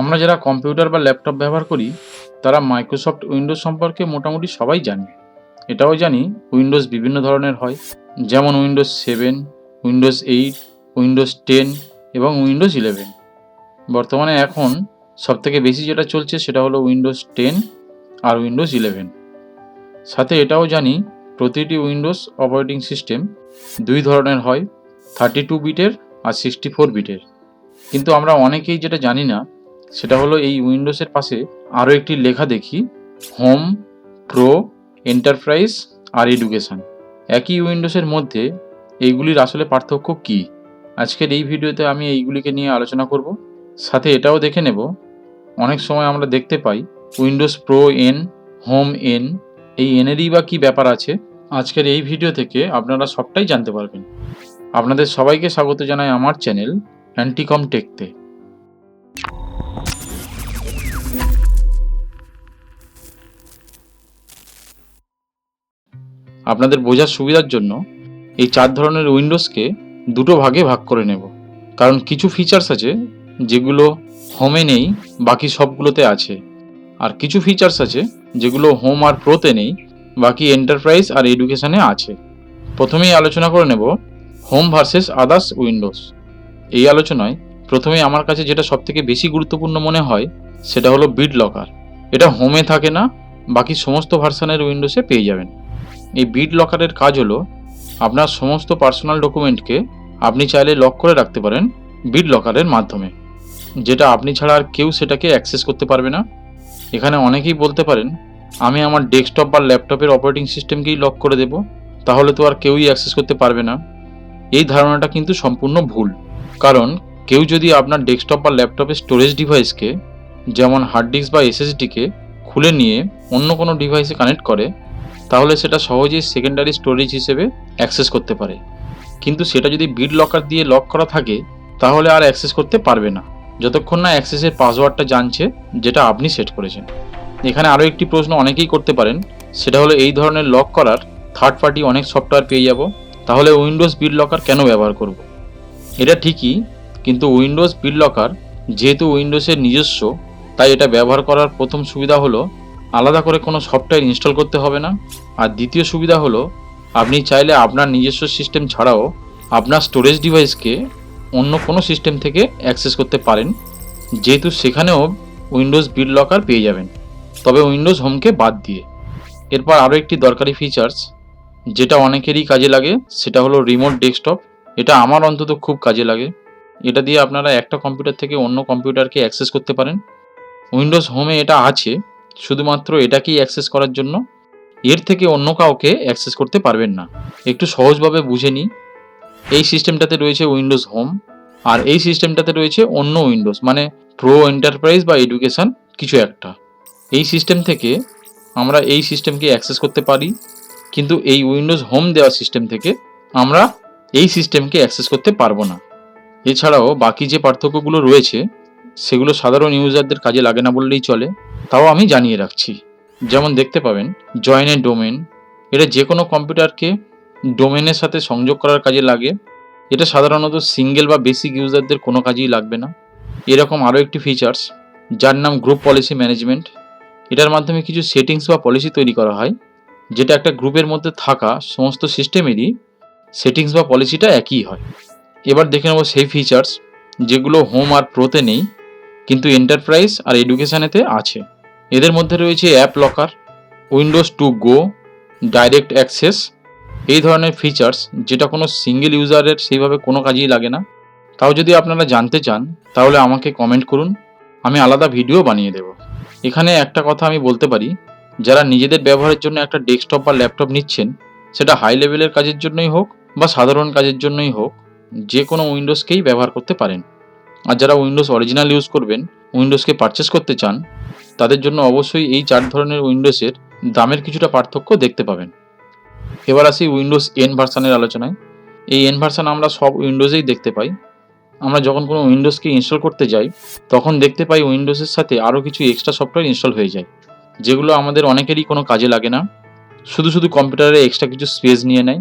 আমরা যারা কম্পিউটার বা ল্যাপটপ ব্যবহার করি, তারা মাইক্রোসফট উইন্ডোজ সম্পর্কে মোটামুটি সবাই জানি। এটাও জানি উইন্ডোজ বিভিন্ন ধরনের হয়, যেমন Windows seven, Windows eight, Windows ten এবং উইন্ডোজ ইলেভেন। বর্তমানে এখন সবথেকে বেশি যেটা চলছে সেটা হলো উইন্ডোজ টেন আর উইন্ডোজ ইলেভেন। সাথে এটাও জানি প্রতিটি উইন্ডোজ অপারেটিং সিস্টেম দুই ধরনের হয়, থার্টি টু বিটের আর সিক্সটি ফোর বিটের। কিন্তু আমরা অনেকেই যেটা জানি না সেটা হলো এই উইন্ডোজের পাশে আরও একটি লেখা দেখি হোম প্রো এন্টারপ্রাইজ আর এডুকেশন একই উইন্ডোজের মধ্যে এইগুলির আসলে পার্থক্য কী? আজকের এই ভিডিওতে আমি এইগুলিকে নিয়ে আলোচনা করব। সাথে এটাও দেখে নেব। অনেক সময় আমরা দেখতে পাই Windows pro N home N এই এনেরই বা কী ব্যাপার আছে? আজকের এই ভিডিও থেকে আপনারা সবটাই জানতে পারবেন। আপনাদের সবাইকে স্বাগত জানাই আমার চ্যানেল অ্যান্টিকম টেকতে আপনাদের বোঝার সুবিধার জন্য এই চার ধরনের উইন্ডোজকে দুটো ভাগে ভাগ করে নেব। কারণ কিছু ফিচার্স আছে যেগুলো হোমে নেই, বাকি সবগুলোতে আছে। আর কিছু ফিচার্স আছে যেগুলো হোম আর প্রোতে নেই, বাকি এন্টারপ্রাইজ আর এডুকেশনে আছে। প্রথমেই আলোচনা করে নেব হোম ভার্সেস আদার্স উইন্ডোজ। এই আলোচনায় প্রথমে আমার কাছে যেটা সবথেকে বেশি গুরুত্বপূর্ণ মনে হয়, সেটা হলো বিড লকার এটা হোমে থাকে না, বাকি সমস্ত ভার্সানের উইন্ডোজে পেয়ে যাবেন। এই বিড লকারের কাজ হলো, আপনার সমস্ত পার্সোনাল ডকুমেন্টকে আপনি চাইলে লক করে রাখতে পারেন বিড লকারের মাধ্যমে। যেটা আপনি ছাড়া আর কেউ সেটাকে অ্যাক্সেস করতে পারবে না। এখানে অনেকেই বলতে পারেন, আমি আমার ডেস্কটপ বা ল্যাপটপের অপারেটিং সিস্টেমকেই লক করে দেব, তাহলে তো আর কেউই অ্যাক্সেস করতে পারবে না। এই ধারণাটা কিন্তু সম্পূর্ণ ভুল। কারণ কেউ যদি আপনার ডেস্কটপ বা ল্যাপটপের স্টোরেজ ডিভাইসকে যেমন হার্ড ডিস্ক বা এসএসডিকে খুলে নিয়ে অন্য কোনো ডিভাইসে কানেক্ট করে তাহলে সেটা সহজেই সেকেন্ডারি স্টোরেজ হিসেবে অ্যাক্সেস করতে পারে। কিন্তু সেটা যদি বিড লকার দিয়ে লক করা থাকে, তাহলে আর অ্যাক্সেস করতে পারবে না। যতক্ষণ না অ্যাক্সেসের পাসওয়ার্ডটা জানছে, যেটা আপনি সেট করেছেন। এখানে আরও একটি প্রশ্ন অনেকেই করতে পারেন, সেটা হলো এই ধরনের লক করার থার্ড পার্টি অনেক সফটওয়্যার পেয়ে যাব, তাহলে উইন্ডোজ বিড লকার কেন ব্যবহার করব। এটা ঠিকই, কিন্তু উইন্ডোজ বিড লকার যেহেতু উইন্ডোজের নিজস্ব, তাই এটা ব্যবহার করার প্রথম সুবিধা হলো আলাদা করে কোনো সফটওয়্যার ইনস্টল করতে হবে না। আর দ্বিতীয় সুবিধা হলো, আপনি চাইলে আপনার নিজস্ব সিস্টেম ছাড়াও আপনার স্টোরেজ ডিভাইসকে অন্য কোনো সিস্টেম থেকে অ্যাক্সেস করতে পারেন। যেহেতু সেখানেও উইন্ডোজ বিল লকার পেয়ে যাবেন। তবে উইন্ডোজ হোমকে বাদ দিয়ে। এরপর আরও একটি দরকারি ফিচার্স যেটা অনেকেরই কাজে লাগে, সেটা হলো রিমোট ডেস্কটপ এটা আমার অন্তত খুব কাজে লাগে। এটা দিয়ে আপনারা একটা কম্পিউটার থেকে অন্য কম্পিউটারকে অ্যাক্সেস করতে পারেন। উইন্ডোজ হোমে এটা আছে। শুধুমাত্র এটাকেই অ্যাক্সেস করার জন্য? এর থেকে অন্য কাউকে অ্যাক্সেস করতে পারবেন না। একটু সহজভাবে বুঝে নিই। এই সিস্টেমটাতে রয়েছে উইন্ডোজ হোম আর এই সিস্টেমটাতে রয়েছে অন্য উইন্ডোজ মানে প্রো এন্টারপ্রাইজ বা এডুকেশন কিছু একটা। এই সিস্টেম থেকে আমরা এই সিস্টেমকে অ্যাক্সেস করতে পারি, কিন্তু এই উইন্ডোজ হোম দেওয়া সিস্টেম থেকে আমরা এই সিস্টেমকে অ্যাক্সেস করতে পারব না। এছাড়াও বাকি যে পার্থক্যগুলো রয়েছে, সেগুলো সাধারণ ইউজারদের কাজে লাগে না বললেই চলে। তাও আমি জানিয়ে রাখছি। যেমন দেখতে পাবেন জয়েনের ডোমেন এটা যে কোনো কম্পিউটারকে ডোমেনের সাথে সংযোগ করার কাজে লাগে। এটা সাধারণত সিঙ্গেল বা বেসিক ইউজারদের কোনো কাজেই লাগবে না। এরকম আরও একটি ফিচার্স যার নাম গ্রুপ পলিসি ম্যানেজমেন্ট এটার মাধ্যমে কিছু সেটিংস বা পলিসি তৈরি করা হয়, যেটা একটা গ্রুপের মধ্যে থাকা সমস্ত সিস্টেমেরই সেটিংস বা পলিসিটা একই হয়। এবার দেখে নেব সেই ফিচার্স যেগুলো হোম আর প্রোতে নেই, কিন্তু এন্টারপ্রাইজ আর এডুকেশানেতে আছে। এদের মধ্যে রয়েছে app locker, Windows to go, direct access, এই ধরনের ফিচার্স যেটা কোনো সিঙ্গেল ইউজারের সেইভাবে কোনো কাজেই লাগে না। তাও যদি আপনারা জানতে চান, তাহলে আমাকে কমেন্ট করুন, আমি আলাদা ভিডিও বানিয়ে দেব। এখানে একটা কথা আমি বলতে পারি, যারা নিজেদের ব্যবহারের জন্য একটা ডেস্কটপ বা ল্যাপটপ নিচ্ছেন, সেটা হাই লেভেলের কাজের জন্যই হোক বা সাধারণ কাজের জন্যই হোক, যে কোনো উইন্ডোজকেই ব্যবহার করতে পারেন। আর যারা উইন্ডোজ অরিজিনাল ইউজ করবেন, উইন্ডোজকে পারচেস করতে চান তাদের জন্য অবশ্যই এই চার ধরনের উইন্ডোজের দামের কিছুটা পার্থক্য দেখতে পাবেন। এবার আসি উইন্ডোজ এন ভার্সানের আলোচনায়। এই এন ভার্সান আমরা সব উইন্ডোজেই দেখতে পাই। আমরা যখন কোনো উইন্ডোজকে ইনস্টল করতে যাই, তখন দেখতে পাই উইন্ডোজের সাথে আরও কিছু এক্সট্রা সফটওয়্যার ইনস্টল হয়ে যায়, যেগুলো আমাদের অনেকেরই কোনো কাজে লাগে না। শুধু শুধু কম্পিউটারে এক্সট্রা কিছু স্পেস নিয়ে নেয়।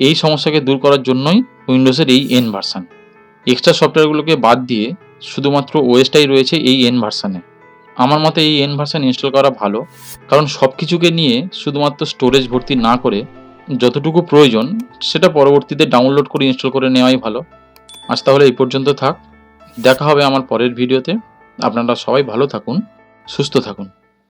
এই সমস্যাকে দূর করার জন্যই উইন্ডোজের এই এন ভার্সান এক্সট্রা সফটওয়্যারগুলোকে বাদ দিয়ে শুধুমাত্র ওএসটাই রয়েছে এই এন ভার্সানে আমার মতে এই এন ভার্সান ইনস্টল করা ভালো, কারণ সব কিছুকে নিয়ে শুধুমাত্র স্টোরেজ ভর্তি না করে যতটুকু প্রয়োজন সেটা পরবর্তীতে ডাউনলোড করে ইনস্টল করে নেওয়াই ভালো। আজ তাহলে এই পর্যন্ত থাক। দেখা হবে আমার পরের ভিডিওতে। আপনারা সবাই ভালো থাকুন, সুস্থ থাকুন।